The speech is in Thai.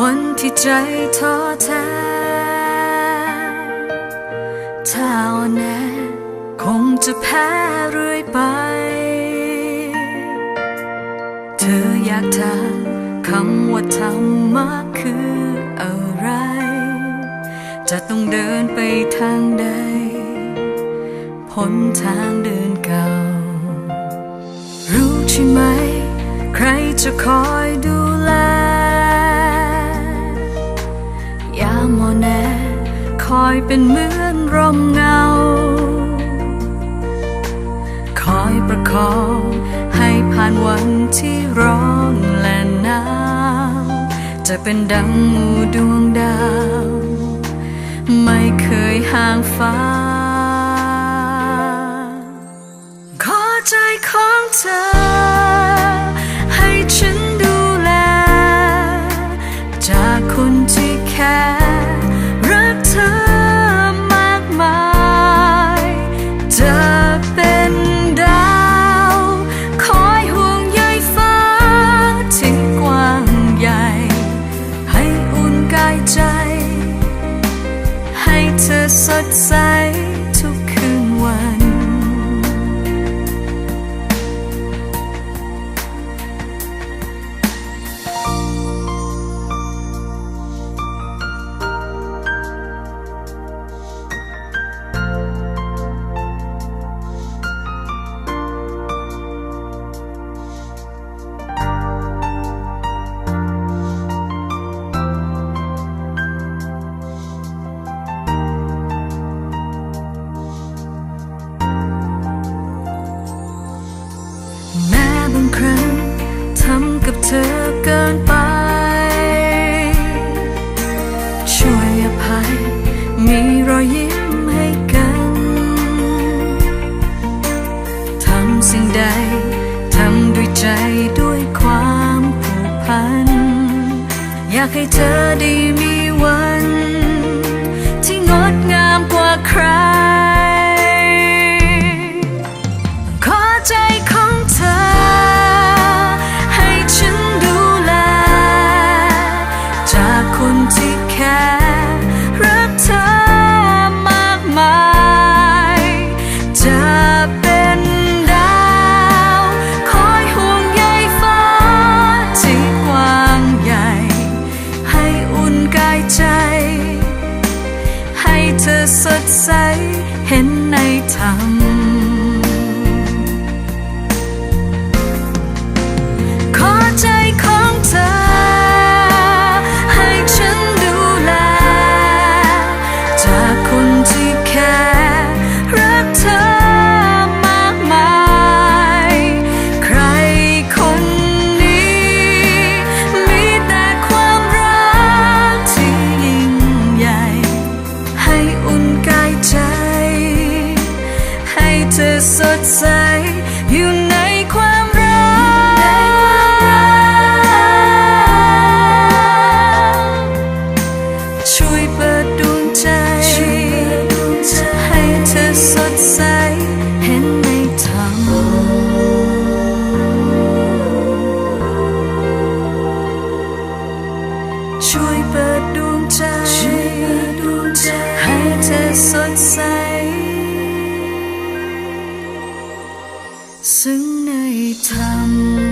วันที่ใจท้อแท้ถ้าอ่อนแอคงจะแพ้เรื่อยไป เธออยากถามคำว่าธรรมะคืออะไร จะต้องเดินไปทางใดพ้นทางเดินเก่า รู้ใช่ไหม ใครจะคอยดู คอยเป็นเหมือนร่มเงา คอยประคองให้ผ่านวันที่ร้อนและหนาว จะเป็นดังหมู่ดวงดาว ไม่เคยห่างฟ้า ขอใจของเธอ ใจด้วยความผูกพัน อยากให้เธอได้มีวัน ใช่วยเปิดดวงใจ ให้เธอสดใส ซึ่งในธรรม